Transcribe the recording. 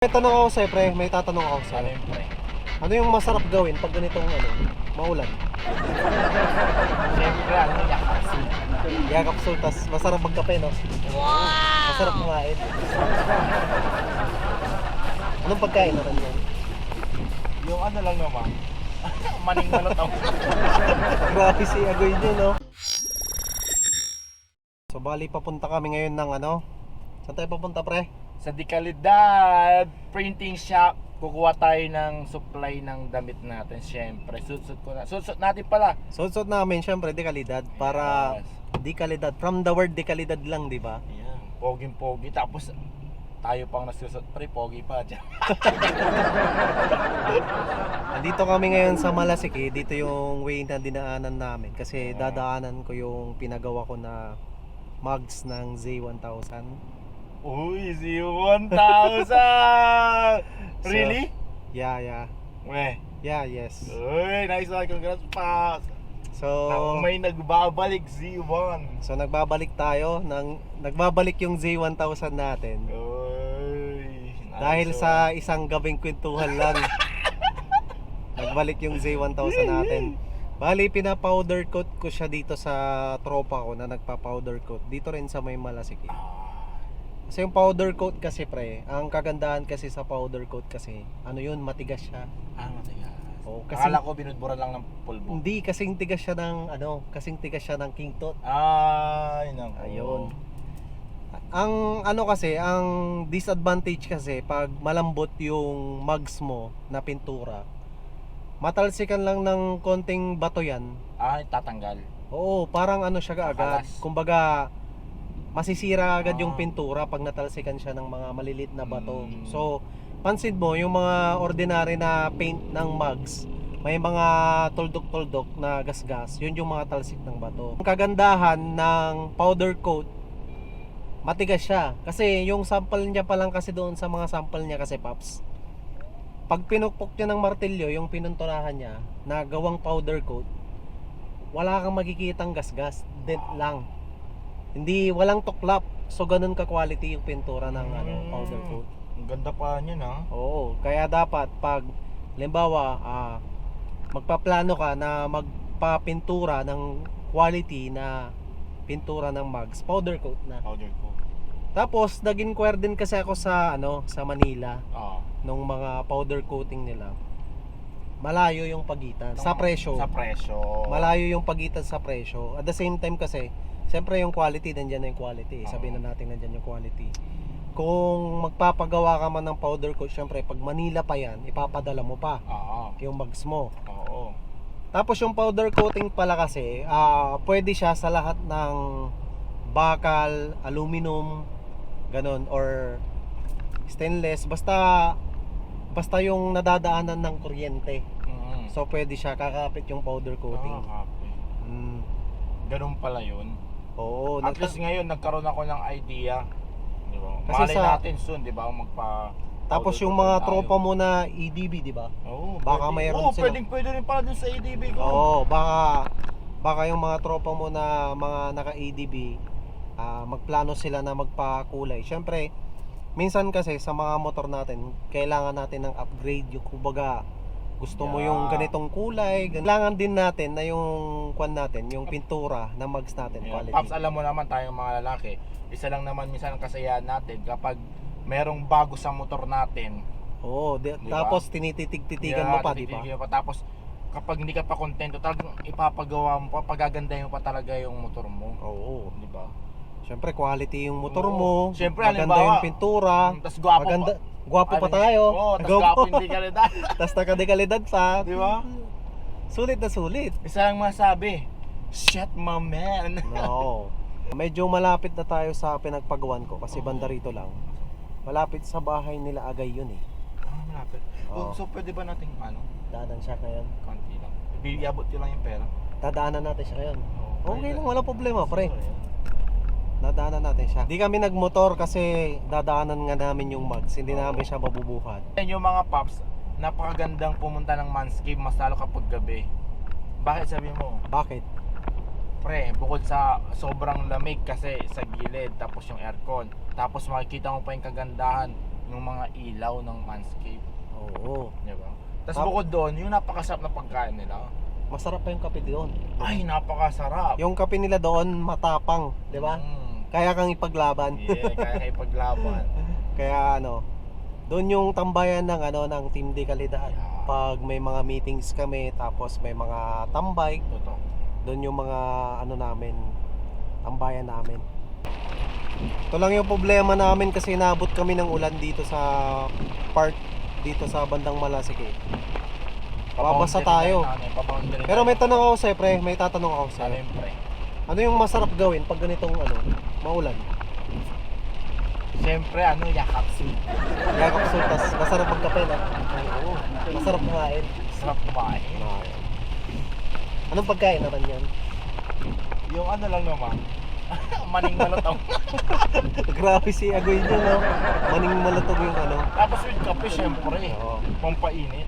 May tanong ako sa'yo, pre. May tatanong ako Ano sa'yo. yung pre? Ano yung masarap gawin pag ganitong ano, maulan? Siyempre, ano yung yakasi? Yakap sultas. Masarap magkape, no? Wow! Masarap kumain. Anong pagkain naman yan? Yung ano lang naman. Maning malutaw. Grabe si Agoy niyo, no? So, bali papunta kami ngayon ng ano? Saan tayo papunta, pre? Sa Dikalidad Printing Shop, kukuha tayo ng supply ng damit natin. Siyempre, sutsut ko na. Sutsut natin pala. Suot-suot namin, syempre, dekalidad. Para Yes. dekalidad. From the word dekalidad lang, di ba? Ayan. Poging-pogi. Tapos, tayo pang nagsusot. Pre, pogi pa. Diyan. Andito kami ngayon sa Malasiki. Dito yung way na dinaanan namin. Kasi dadaanan ko yung pinagawa ko na mugs ng Z1000. Uy, si 1,000! really? Yeah, yeah. Weh. Yeah, yes. Uy, nice one. Congrats, Pops. So, Ako may nagbabalik Z1. so nagbabalik tayo. Ng, nagbabalik yung Z1000 natin. Uy. nice Dahil one. sa isang gabing kwentuhan lang. nagbalik yung Z1000 natin. Bali, pina-powder coat ko siya dito sa tropa ko na nagpa-powder coat. Dito rin sa may Malasiki. Ah, Kasi yung powder coat kasi pre, ang kagandahan kasi sa powder coat kasi, ano yun, matigas siya. ah, matigas. Oo, kasi Akala ko binudburan lang ng pulbo. hindi kasing tigas siya ng ano, kasing tigas siya ng king tot. Ay, nako. Ayun. Ang ano kasi, ang disadvantage kasi pag malambot yung mugs mo na pintura, matalsikan lang ng konting bato yan. Ay, tatanggal. Oo, parang ano siya agad. Makalas. Kumbaga, masisira agad yung Ah. pintura pag natalsikan siya ng mga malilit na bato. Mm. So, pansin mo, yung mga ordinary na paint ng mugs, may mga tuldok-tuldok na gasgas, yun yung mga talsik ng bato. Ang kagandahan ng powder coat, matigas siya. Kasi yung sample niya pa lang kasi doon sa mga sample niya kasi paps. Pag pinukpok niya ng martilyo, yung pinunturahan niya, na gawang powder coat, wala kang makikitang gasgas, dent lang. Hindi, walang tuklap. So, ganun ka-quality yung pintura ng ano, Mm. powder coat. Ang ganda pa niyan, ha? Oo, kaya dapat pag limbawa ah, magpaplano ka na magpapintura ng quality na pintura ng mugs, powder coat na. Powder ko. Tapos nag-inquire din kasi ako sa ano, sa Manila Oo. nung mga powder coating nila. Malayo yung pagitan sa presyo. Sa presyo. Malayo yung pagitan sa presyo. At the same time kasi, siyempre yung quality, nandiyan na yung quality. Sabihin na natin nandiyan yung quality. Kung magpapagawa ka man ng powder coat, siyempre pag Manila pa yan, ipapadala mo pa Oo. yung mugs mo. Oo. Tapos yung powder coating pala kasi, ah pwede siya sa lahat ng bakal, aluminum, ganon, or stainless. Basta, basta yung nadadaanan ng kuryente. Mm. So pwede siya kakapit yung powder coating. Copy. Mm. Ganun pala yun. Oo, At nagta- least ngayon, nagkaroon ako ng idea. Di ba? Kasi Malay sa- natin soon, di ba? Magpa... Tapos yung mga tayo. tropa mo na EDB, di ba? Oo, Baka pwede. mayroon Oo, sila. pwedeng pwede rin pala dun sa ADB ko. Oo, baka baka yung mga tropa mo na mga naka EDB ah, magplano sila na magpakulay. Syempre, minsan kasi sa mga motor natin, kailangan natin ng upgrade yung kumbaga gusto mo yung ganitong kulay, gan- kailangan din natin na yung kwan natin, yung pintura na mags natin Yeah. quality. Paps, alam mo naman tayong mga lalaki, isa lang naman minsan ang kasayahan natin kapag merong bago sa motor natin. Oo, di- Di ba? tapos tinititig-titigan mo pa, di ba? tititigil mo pa. Tapos kapag hindi ka pa kontento, talagang ipapagawa mo pa, pagagandahin mo pa talaga yung motor mo. Oo. Di ba? Syempre quality yung motor Oo. mo. Siyempre, maganda halimbawa, yung pintura. Tapos gwapo maganda, pa. Gwapo pa Ano, tayo. Oo, tapos Gwapo. gwapo hindi ka rin Tapos nakadekalidad pa. Di ba? Sulit na sulit. Isa lang masabi, shit my man. No. Medyo malapit na tayo sa pinagpagawan ko kasi Oo. banda rito lang. Malapit sa bahay nila Agay yun eh. Ah, malapit. Oh, so pwede ba nating ano, Daanan siya ngayon. konti lang. Biyabot yun lang yung pera. Dadaanan natin siya ngayon. Oo, Okay lang, wala problema pre. Sorry. Dadaanan natin siya. Di kami nagmotor kasi dadaanan nga namin yung mugs. Hindi namin siya mabubuhat. Yan yung mga pops, napakagandang pumunta ng manscape mas lalo kapag gabi. Bakit sabi mo? Bakit? Pre, bukod sa sobrang lamig kasi sa gilid tapos yung aircon. Tapos makikita mo pa yung kagandahan ng mga ilaw ng Manscape. Oo. Di ba? Tapos Tap- bukod doon, yung napakasarap na pagkain nila. Masarap pa yung kape doon. Ay, napakasarap. Yung kape nila doon matapang, 'di ba? Mm. Kaya kang ipaglaban. Yeah, kaya kayo paglaban. Kaya ano, doon yung tambayan ng ano ng Team de Calidad. Yeah. Pag may mga meetings kami tapos may mga tambay, Totoo. doon yung mga ano namin tambayan namin. Ito lang yung problema namin kasi naabot kami ng ulan dito sa park dito sa bandang Malasike. Babasa tayo. Paboundary Pero may tanong ako sa'yo, pre. May tatanong ako Ano sa'yo. yung pre? Ano yung masarap gawin pag ganitong ano, maulan? Siyempre, ano, yakap soup. Yakap sultas. Masarap magkape na. Oo. Masarap kumain. Sarap kumain. Kumain. Anong pagkain naman yan? Yung ano lang naman, maning malutong. Grabe si Agoy niyo, no? Maning malutog yung ano. Tapos with kape, siyempre, Oo. pampainit.